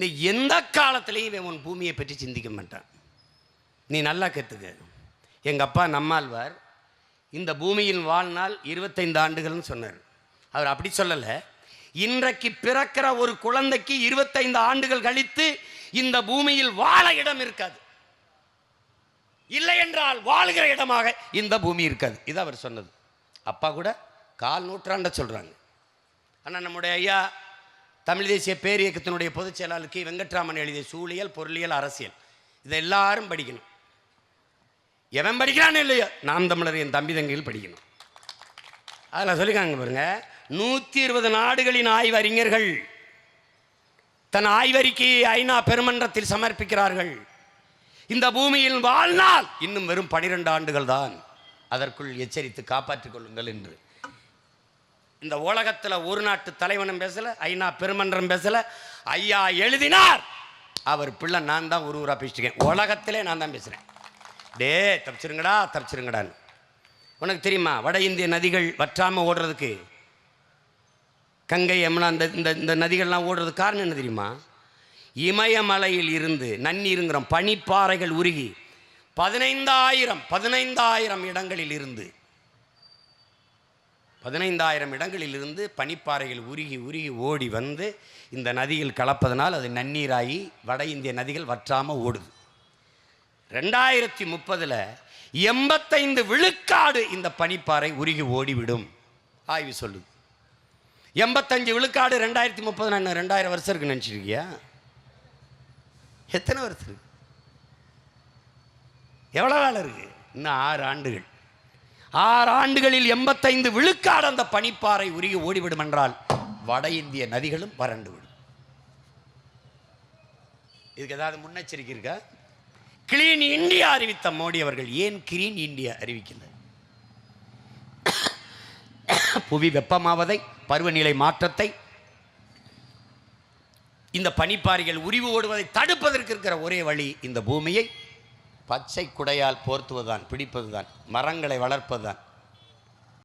நீ எந்த காலத்திலையும் இவன் உன் பூமியை பற்றி சிந்திக்க மாட்டான். நீ நல்லா கற்றுக்க எங்கள் அப்பா நம்மாழ்வார். இந்த பூமியின் வாழ்நாள் இருபத்தைந்து ஆண்டுகள்னு சொன்னார். அவர் அப்படி சொல்லலை. இன்றைக்கு பிறக்கிற ஒரு குழந்தைக்கு இருபத்தைந்து ஆண்டுகள் கழித்து இந்த பூமியில் வாழ இடம் இருக்காது. இல்லை என்றால் வாழ்கிற இடமாக இந்த பூமி இருக்காது. இது அவர் சொன்னது. அப்பா கூட கால் நூற்றாண்ட சொல்கிறாங்க ஆனால் நம்முடைய ஐயா தமிழ் தேசிய பேரியக்கத்தினுடைய பொதுச் செயலாளர் கி. வெங்கட்ராமன் எழுதிய சூழியல் பொருளியல் அரசியல். இதை எல்லாரும் படிக்கணும். எவன் படிக்கிறான்னு இல்லையோ நாம் தமிழர் என் தம்பி தங்கையில் படிக்கணும். அதில் சொல்லிக்காங்க பாருங்க. நூற்றி இருபது நாடுகளின் ஆய்வறிஞர்கள் தன் ஆய்வறிக்கையை ஐநா பெருமன்றத்தில் சமர்ப்பிக்கிறார்கள். இந்த பூமியில் வாழ்நாள் இன்னும் வெறும் பனிரெண்டு ஆண்டுகள் தான் அதற்குள் எச்சரித்து காப்பாற்றிக் கொள்ளுங்கள் என்று. இந்த உலகத்தில் ஒரு நாட்டு தலைவனும் பேசலை ஐநா பெருமன்றம் பேசலை. ஐயா எழுதினார். அவர் பிள்ளை நான் தான் ஒரு ஊராக பேசிட்டுருக்கேன். உலகத்திலே நான் தான் பேசுகிறேன் டே தப்பிச்சிருங்கடா தப்பிச்சிருங்கடான்னு. உனக்கு தெரியுமா வட இந்திய நதிகள் வற்றாமல் ஓடுறதுக்கு? கங்கை யமுனா இந்த இந்த இந்த நதிகள்லாம் ஓடுறதுக்கு காரணம் என்ன தெரியுமா? இமயமலையில் இருந்து நன்னீருங்கிற பனிப்பாறைகள் உருகி பதினைந்தாயிரம் பதினைந்தாயிரம் இடங்களில் இருந்து பதினைந்தாயிரம் இடங்களில் இருந்து பனிப்பாறைகள் உருகி உருகி ஓடி வந்து இந்த நதியில் கலப்பதனால் அது நன்னீராகி வட இந்திய நதிகள் வற்றாமல் ஓடுது. ரெண்டாயிரத்தி முப்பதில் எண்பத்தைந்து விழுக்காடு இந்த பனிப்பாறை உருகி ஓடிவிடும். ஆய்வு சொல்லுது. எண்பத்தஞ்சு விழுக்காடு ரெண்டாயிரத்தி முப்பது நான் ரெண்டாயிரம் வருஷம் இருக்கு நினச்சிருக்கியா? எத்தனை வருஷம் இருக்கு? எவ்வளோ வேலை இருக்குது இன்னும் ஆறு ஆண்டுகள். ஆறு ஆண்டுகளில் எண்பத்தைந்து விழுக்காடு அந்த பனிப்பாறை உருகி ஓடிவிடும் என்றால் வட இந்திய நதிகளும் வறண்டு விடும். இதுக்கு ஏதாவது முன்னெச்சரிக்கை இருக்கா? கிளீன் இந்தியா அறிவித்த மோடி அவர்கள் ஏன் கிரீன் இந்தியா அறிவிக்கல புவி வெப்பமாவதை பருவநிலை மாற்றத்தை இந்த பனிப்பாறைகள் உரிவு ஓடுவதை தடுப்பதற்கு இருக்கிற ஒரே வழி இந்த பூமியை பச்சை குடையால் போர்த்துவதுதான் பிடிப்பதுதான் மரங்களை வளர்ப்பதுதான்.